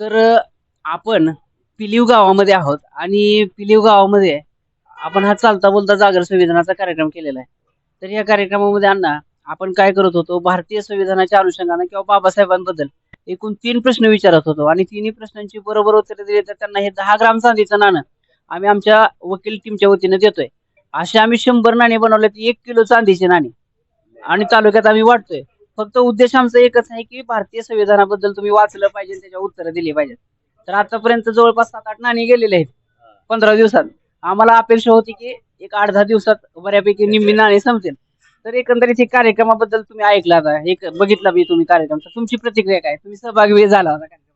तर आपण पिलीव गावामध्ये आहोत आणि पिलीव गावामध्ये आपण हा चालता बोलता जागर संविधानाचा कार्यक्रम केलेला आहे. तर या कार्यक्रमामध्ये अण्णा आपण काय करत होतो? भारतीय संविधानाच्या अनुषंगाने किंवा बाबासाहेबांबद्दल एकूण तीन प्रश्न विचारत होतो आणि तिन्ही प्रश्नांची बरोबर उत्तरे दिली तर त्यांना हे दहा ग्राम चांदीचं नाणं आम्ही आमच्या वकील टीमच्या वतीने देतोय. असे आम्ही शंभर नाणे बनवले एक किलो चांदीचे नाणे. आणि तालुक्यात आम्ही वाटतोय फक्त उद्देश आमचा एकच आहे की भारतीय संविधानाबद्दल तुम्ही वाचलं पाहिजे त्याच्या उत्तरं दिली पाहिजेत. तर आतापर्यंत जवळपास सात आठ नाणी गेलेले आहेत. पंधरा दिवसात. आम्हाला अपेक्षा होती की एक आठ दहा दिवसात बऱ्यापैकी निम्मी नाणी संपतील. तर एकंदरीत हे कार्यक्रमाबद्दल तुम्ही ऐकला होता एक बघितला मी तुम्ही कार्यक्रम. तर तुमची प्रतिक्रिया काय? तुम्ही सहभागी झाला होता कार्यक्रमात.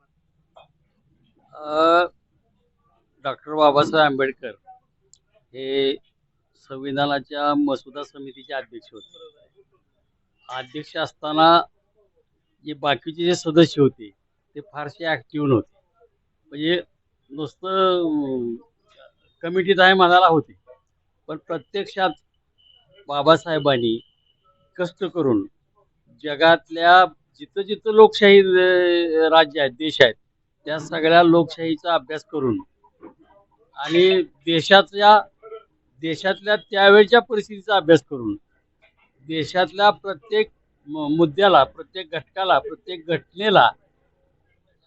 डॉक्टर बाबासाहेब आंबेडकर हे संविधानाच्या मसुदा समितीचे अध्यक्ष होते. अध्यक्ष असताना जे बाकीचे जे सदस्य होते ते फारसे ॲक्टिव्ह नव्हते. म्हणजे नुसतं कमिटीत आहे म्हणायला होते. पण प्रत्यक्षात बाबासाहेबांनी कष्ट करून जगातल्या जिथं जिथं लोकशाही राज्य आहेत देश आहेत त्या सगळ्या लोकशाहीचा अभ्यास करून आणि देशातल्या देशातल्या त्यावेळच्या परिस्थितीचा अभ्यास करून देशातल्या प्रत्येक मुद्द्याला प्रत्येक घटकाला प्रत्येक घटनेला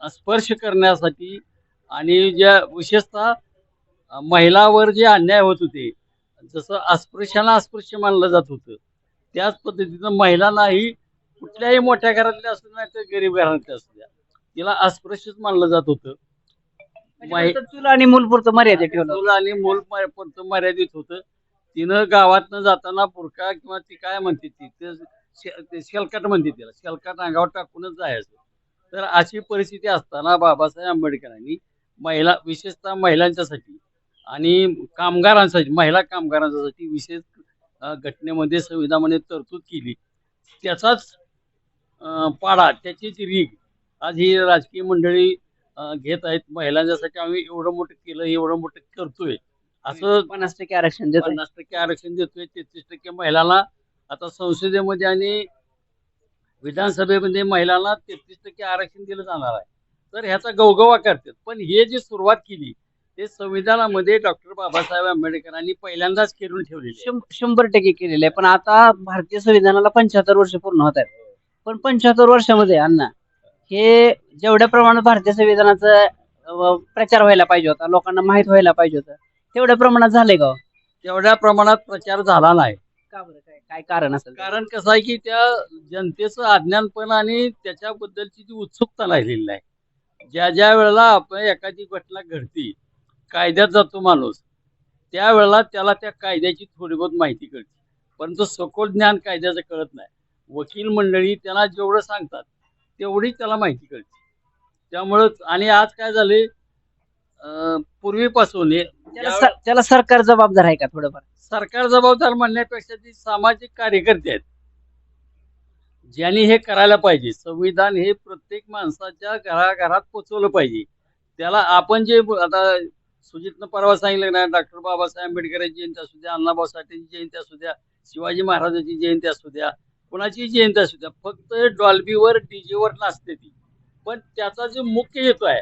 स्पर्श करण्यासाठी आणि ज्या विशेषतः महिलावर जे अन्याय होत होते जसं अस्पृश्याला अस्पृश्य मानलं जात होतं त्याच पद्धतीनं महिलांनाही कुठल्याही मोठ्या घरातल्या असू नाही तर गरीब घरातल्या असू द्या तिला अस्पृश्यच मानलं जात होतं. माहि- म्हणजे चूल आणि मूलपुरतं मर्यादित ठेवलं. मुलं आणि मूल पुरतं मर्यादित होतं. तिनं गावातनं जाताना पुरका किंवा ती काय म्हणते ती ते शे- ते शेलकाट म्हणते तिला. शेलकाट अंगावर टाकूनच जायचं. तर अशी परिस्थिती असताना बाबासाहेब आंबेडकरांनी महिला विशेषतः महिलांच्यासाठी आणि कामगारांसाठी महिला कामगारांसाठी विशेष घटनेमध्ये संविधानामध्ये तरतूद केली. त्याचाच पाडा त्याचीच रीग आज ही राजकीय मंडळी घेत आहेत. महिलांच्यासाठी आम्ही एवढं मोठं केलं एवढं मोठं करतोय. असं पन्नास टक्के आरक्षण देतो पन्नास टक्के आरक्षण देतोय तेहतीस टक्के महिलांना आता संसदेमध्ये आणि विधानसभेमध्ये महिलांना तेहतीस टक्के आरक्षण दिलं जाणार आहे. तर ह्याचा गवगवा करतात. पण हे जी सुरुवात केली ते संविधानामध्ये डॉक्टर बाबासाहेब आंबेडकरांनी पहिल्यांदाच करून. शं- शंभर टक्के केलेलं आहे. पण आता भारतीय संविधानाला पंच्याहत्तर वर्ष पूर्ण होत आहेत. पण पंच्याहत्तर वर्षामध्ये अण्णा हे जेवढ्या प्रमाणात भारतीय संविधानाचा प्रचार व्हायला पाहिजे होता लोकांना माहीत व्हायला पाहिजे होतं तेवढ्या प्रमाणात झालंय का हो? तेवढ्या प्रमाणात प्रचार झाला नाही. का बरं? काय काय कारण असेल? कारण कसं आहे की त्या जनतेचं अज्ञानपण आणि त्याच्याबद्दलची जी उत्सुकता राहिलेली आहे ज्या ज्या वेळेला आपण एखादी घटना घडती कायद्यात जातो माणूस त्यावेळेला त्याला त्या कायद्याची थोडी बहुत माहिती कळते. परंतु सखोल ज्ञान कायद्याचं कळत नाही. वकील मंडळी त्यांना जेवढं सांगतात तेवढी त्याला माहिती कळते. त्यामुळं आणि आज काय झाले पूर्वीपासून त्याला त्याला सरकार जबाबदार आहे का थोडंफार? सरकार जबाबदार म्हणण्यापेक्षा ती सामाजिक कार्यकर्ते आहेत ज्यांनी हे करायला पाहिजे संविधान हे प्रत्येक माणसाच्या घराघरात पोचवलं पाहिजे. त्याला आपण जे ब- आता सुजितनं परवा सांगितलं ना डॉक्टर बाबासाहेब आंबेडकरांची जयंती असू द्या अण्णाभाऊ साठेंची जयंती असू द्या शिवाजी महाराजांची जयंती असू द्या कुणाची जयंती असू द्या फक्त डॉल्बीवर डीजेवर नाचते ती. पण त्याचा जो मुख्य हेतू आहे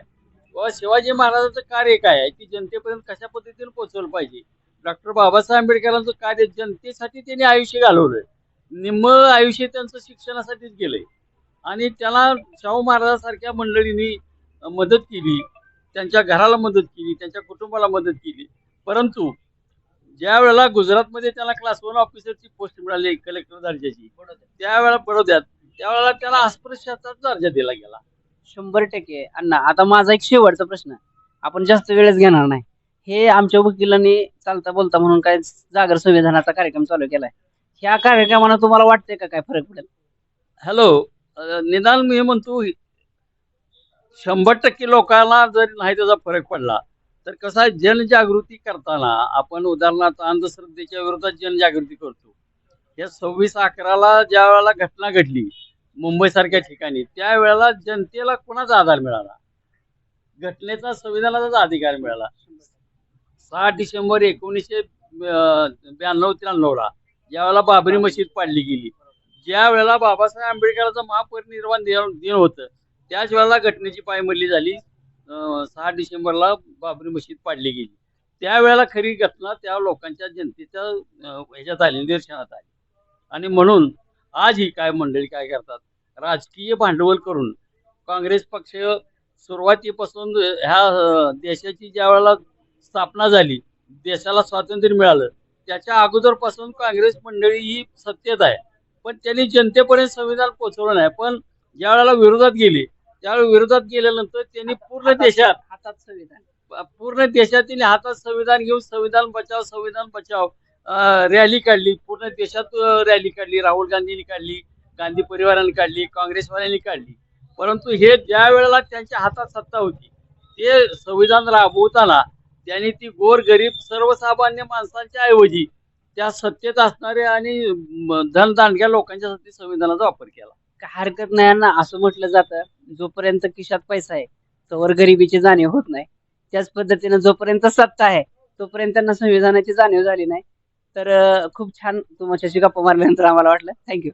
व शिवाजी महाराजांचं कार्य काय आहे? की जनतेपर्यंत कशा पद्धतीने पोहोचवलं पाहिजे? डॉक्टर बाबासाहेब आंबेडकरांचं कार्य जनतेसाठी त्यांनी आयुष्य घालवलंय. निम्म आयुष्य त्यांचं शिक्षणासाठीच गेलंय. आणि त्याला शाहू महाराजांसारख्या मंडळींनी मदत केली. त्यांच्या घराला मदत केली. त्यांच्या कुटुंबाला मदत केली. परंतु ज्या वेळेला गुजरातमध्ये त्याला क्लास वन ऑफिसरची पोस्ट मिळाली कलेक्टर दर्जाची त्यावेळेला बडोद्यात त्यावेळेला त्याला अस्पृश्याचा दर्जा दिला गेला. शंभर टक्के. अण्णा आता माझा एक शेवटचा प्रश्न आपण जास्त वेळच घेणार नाही. हे आमच्या वकिलांनी चालता बोलता म्हणून काय जागर संविधानाचा कार्यक्रम चालू केलाय. ह्या कार्यक्रमाला तुम्हाला वाटतंय का काय फरक पडेल? हॅलो अ, निदान मी म्हणतो शंभर टक्के लोकांना जर नाही त्याचा फरक पडला तर कसा आहे जनजागृती करताना आपण उदाहरणार्थ अंधश्रद्धेच्या विरोधात जनजागृती करतो. या सव्वीस अकराला ज्या वेळेला घटना घडली मुंबईसारख्या ठिकाणी त्यावेळेला जनतेला कोणाचा आधार मिळाला? घटनेचा संविधानाचाच अधिकार मिळाला. सहा डिसेंबर एकोणीसशे ब्याण्णव त्र्याण्णवला ज्यावेळेला बाबरी मशीद पाडली गेली ज्या वेळेला बाबासाहेब आंबेडकरांचा महापरिनिर्वाण दिन होतं त्याच वेळेला घटनेची पायमल्ली झाली सहा डिसेंबरला बाबरी मशीद पाडली गेली. त्यावेळेला खरी घटना त्या लोकांच्या जनतेच्या ह्याच्यात आली निदर्शनात आली. आणि म्हणून आज ही काय मंडळी काय करतात? राजकीय भांडवल करून काँग्रेस पक्ष सुरुवातीपासून ह्या देशाची ज्या वेळेला स्थापना झाली देशाला स्वातंत्र्य मिळालं त्याच्या अगोदरपासून काँग्रेस मंडळी ही सत्तेत आहे. पण त्यांनी जनतेपर्यंत संविधान पोहोचवलं नाही. पण ज्या वेळेला विरोधात गेली त्यावेळी विरोधात गेल्यानंतर त्यांनी पूर्ण देशात हातात संविधान. पूर्ण देशातील हातात संविधान घेऊन संविधान बचाव संविधान बचाव रॅली काढली. पूर्ण देशात रॅली काढली. राहुल गांधींनी काढली गांधी परिवाराने काढली काँग्रेसवाल्यांनी काढली. परंतु हे ज्या वेळेला त्यांच्या हातात सत्ता होती ते संविधान राबवताना त्यांनी ती गोर गरीब सर्वसामान्य माणसांच्या ऐवजी त्या सत्तेत असणाऱ्या आणि म, धनदांडग्या लोकांच्यासाठी संविधानाचा वापर केला. काय हरकत नाही ना असं म्हटलं जातं जोपर्यंत किशात पैसा आहे तोवर गरिबीची जाणीव होत नाही. त्याच पद्धतीनं जोपर्यंत सत्ता आहे तोपर्यंत त्यांना संविधानाची जाणीव झाली नाही. तर खूप छान तुमच्याशी गप्पा मारल्यानंतर आम्हाला वाटलं. थँक्यू